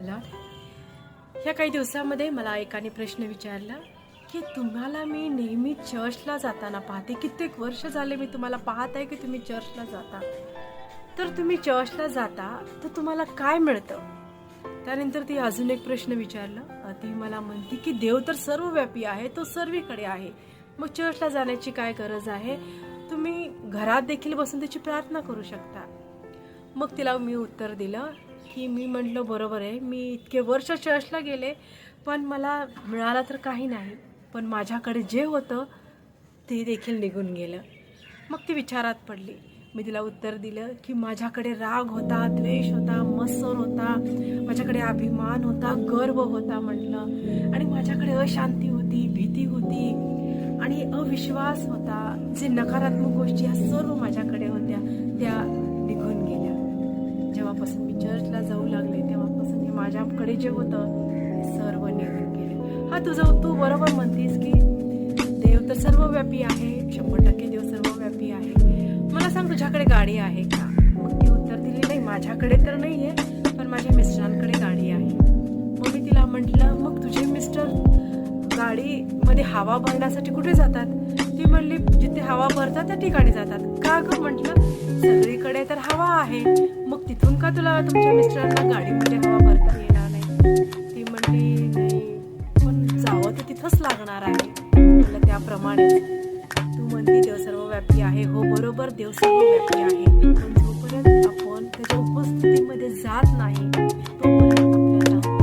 मला ह्या काही दिवसामध्ये मला एकाने प्रश्न विचारला की तुम्हाला मी नेहमी चर्चला जाताना पाहते. कित्येक वर्ष झाले मी तुम्हाला पाहत आहे की तुम्ही चर्चला जाता. तर तुम्ही चर्चला जाता तर तुम्हाला काय मिळतं? त्यानंतर ती अजून एक प्रश्न विचारला. ती मला म्हणते की देव तर सर्वव्यापी आहे तो सर्वीकडे आहे. मग चर्चला जाण्याची काय गरज आहे? तुम्ही घरात देखील बसून त्याची प्रार्थना करू शकता. मग तिला मी उत्तर दिलं की मी म्हटलं बरोबर आहे. मी इतके वर्ष चर्चला गेले पण मला मिळालं तर काही नाही. पण माझ्याकडे जे होतं ते देखील निघून गेलं. मग ती विचारात पडली. मी तिला उत्तर दिलं की माझ्याकडे राग होता द्वेष होता मत्सर होता. माझ्याकडे अभिमान होता गर्व होता म्हटलं. आणि माझ्याकडे अशांती होती भीती होती आणि अविश्वास होता जे नकारात्मक गोष्टी ह्या सर्व माझ्याकडे होत्या. मी चर्चला जाऊ लागले तेव्हापासून हे माझ्याकडे जे होतं ते सर्व निघून गेले. हा तुझं तू बरोबर म्हणतेस की देव तर सर्वव्यापी आहे शंभर टक्के देव सर्वव्यापी आहे. मला सांग तुझ्याकडे गाडी आहे का? मग ती उत्तर दिली नाही माझ्याकडे तर नाही आहे पण माझ्या मिस्टरांकडे गाडी आहे. मग मी तिला म्हटलं मग तुझे मिस्टर गाडीमध्ये हवा भरण्यासाठी कुठे जातात? ती म्हणली जिथे हवा भरतात त्या ठिकाणी जातात. का ग म्हटलं सगळीकडे तर हवा आहे. मग इथून का तुला तुमच्या मिस्टरांना गाडीमध्ये हवा भरता येणार नाही? ती म्हणली नाही पण जावं तर तिथंच लागणार आहे. म्हटलं त्याप्रमाणे तू म्हणते देव सर्वव्यापी आहे. हो बरोबर देव सर्वव्यापी आहे. पण जोपर्यंत आपण त्याच्या उपस्थितीमध्ये जात नाही तोपर्यंत आपल्याला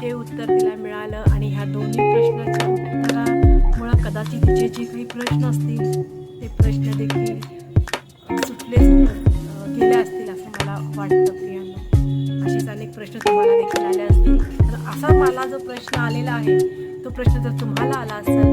हे उत्तर तिला मिळालं आणि ह्या दोन्ही प्रश्नाच्या उत्तरामुळे कदाचित तिचे जे काही प्रश्न असतील ते प्रश्न देखील वाटतं प्रियांना. असेच अनेक प्रश्न तुम्हाला देखील आले असतील. तर असा मला जो प्रश्न आलेला आहे तो प्रश्न जर तुम्हाला आला असेल